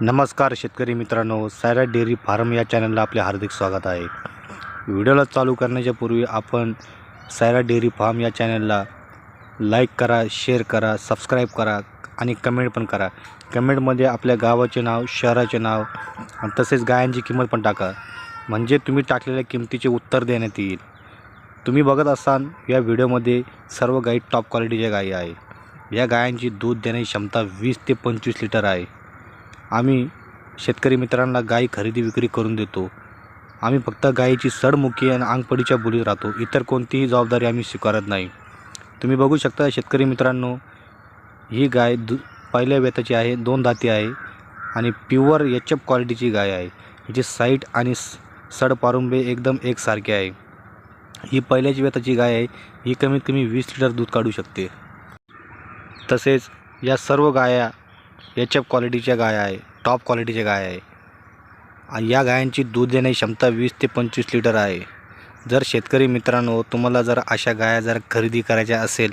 नमस्कार शेतकरी मित्रांनो सायरा डेअरी फार्म या चॅनलला आपले हार्दिक स्वागत आहे. व्हिडिओला चालू करण्याच्या पूर्वी आपण सायरा डेअरी फार्म या चॅनलला लाईक करा शेअर करा सबस्क्राईब करा आणि कमेंट पण करा. कमेंटमध्ये आपल्या गावाचे नाव शहराचे नाव आणि तसेच गायांची किंमत पण टाका. म्हणजे तुम्ही टाकलेल्या किमतीचे उत्तर देण्यात येईल. तुम्ही बघत असाल या व्हिडिओमध्ये सर्व गाई टॉप क्वालिटीच्या गायी आहे. या गायांची दूध देण्याची क्षमता वीस ते पंचवीस लिटर आहे. आम्ही शेतकरी मित्रांना गाय खरेदी विक्री करून देतो. आम्ही फक्त गायीची सडमुखी आणि आंगपडीच्या बोलीत राहतो. इतर कोणतीही जबाबदारी आम्ही स्वीकारत नाही. तुम्ही बघू शकता शेतकरी मित्रांनो ही गाय दु पहिल्या वेताची आहे दोन दाती आहे आणि प्युअर एच एफ क्वालिटीची गाय आहे. हिची साईट आणि स- सड पारुंबे एकदम एकसारखे आहे. ही पहिल्याची वेताची गाय आहे. ही कमीत कमी वीस लिटर दूध काढू शकते. तसेच या सर्व गाया एच एफ क्वालिटीच्या गाय आहे टॉप क्वालिटीच्या गाय आहे. आणि या गायांची दूध देण्याची क्षमता वीस ते पंचवीस लिटर आहे. जर शेतकरी मित्रांनो तुम्हाला जर अशा गाया जर खरेदी करायच्या असेल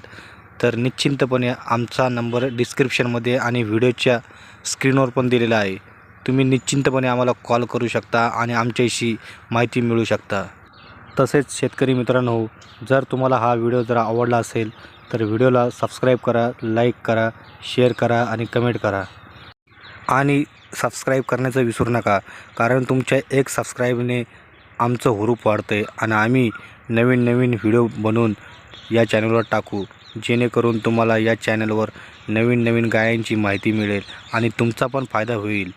तर निश्चिंतपणे आमचा नंबर डिस्क्रिप्शनमध्ये आणि व्हिडिओच्या स्क्रीनवर पण दिलेला आहे. तुम्ही निश्चिंतपणे आम्हाला कॉल करू शकता आणि आमच्याशी माहिती मिळू शकता. तसेच शेतकरी मित्रांनो जर तुम्हाला हा व्हिडिओ जर आवडला असेल तर व्हिडिओला सबस्क्राईब करा लाईक करा शेअर करा आणि कमेंट करा. आणि सबस्क्राईब करण्याचं विसरू नका कारण तुमच्या एक सबस्क्राईबने आमचं हुरूप वाढतं आहे आणि आम्ही नवीन नवीन व्हिडिओ बनवून या चॅनलवर टाकू जेणेकरून तुम्हाला या चॅनलवर नवीन नवीन गायांची माहिती मिळेल आणि तुमचा पण फायदा होईल.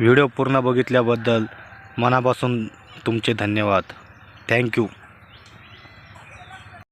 व्हिडिओ पूर्ण बघितल्याबद्दल मनापासून तुमचे धन्यवाद. थँक्यू